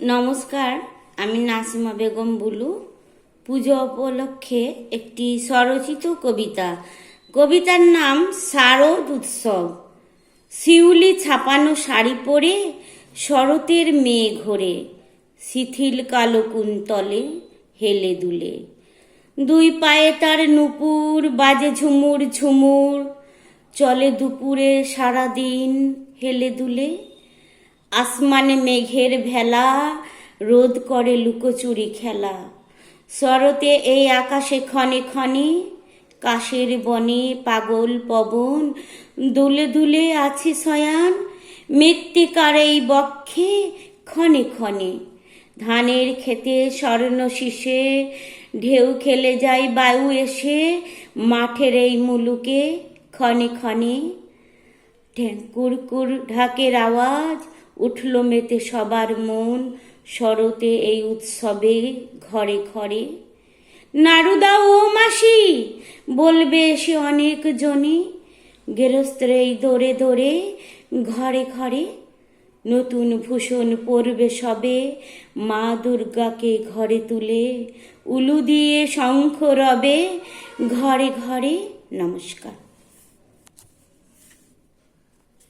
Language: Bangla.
নমস্কার, আমি নাসিমা বেগম বুলু। পুজো উপলক্ষে একটি স্বরচিত কবিতা। কবিতার নাম শারদ উৎসব। শিউলি ছাপানো শাড়ি পরে শরতের মেয়ে ঘোরে, শিথিল কালো কুন্তলে হেলে দুলে। দুই পায়ে তার নুপুর, বাজে ঝুমুর ঝুমুর, চলে দুপুরে সারাদিন হেলে দুলে। আসমানে মেঘের ভেলা, রোদ করে লুকোচুরি খেলা। শরতে এই আকাশে ক্ষণে ক্ষণে কাশের বনে পাগল পবন, দুলে দুলে আছে শয়ান, মৃত্তিকার এই বক্ষে ক্ষণে ক্ষণে। ধানের খেতে স্বর্ণ শীষে, ঢেউ খেলে যায় বায়ু এসে, মাঠের এই মুলুকে ক্ষণে ক্ষণে কুরকুর ঢাকের আওয়াজ, উঠল মেতে সবার মন শরতে এই উৎসবে ঘরে ঘরে। নারুদা ও মাসি, বলবে এসে অনেক জনে গেরস্তের এই দোরে দোরে ঘরে ঘরে। নতুন ভূষণ পরবে সবে, মা দুর্গাকে ঘরে তুলে, উলু দিয়ে শঙ্খ রবে, ঘরে ঘরে। নমস্কার।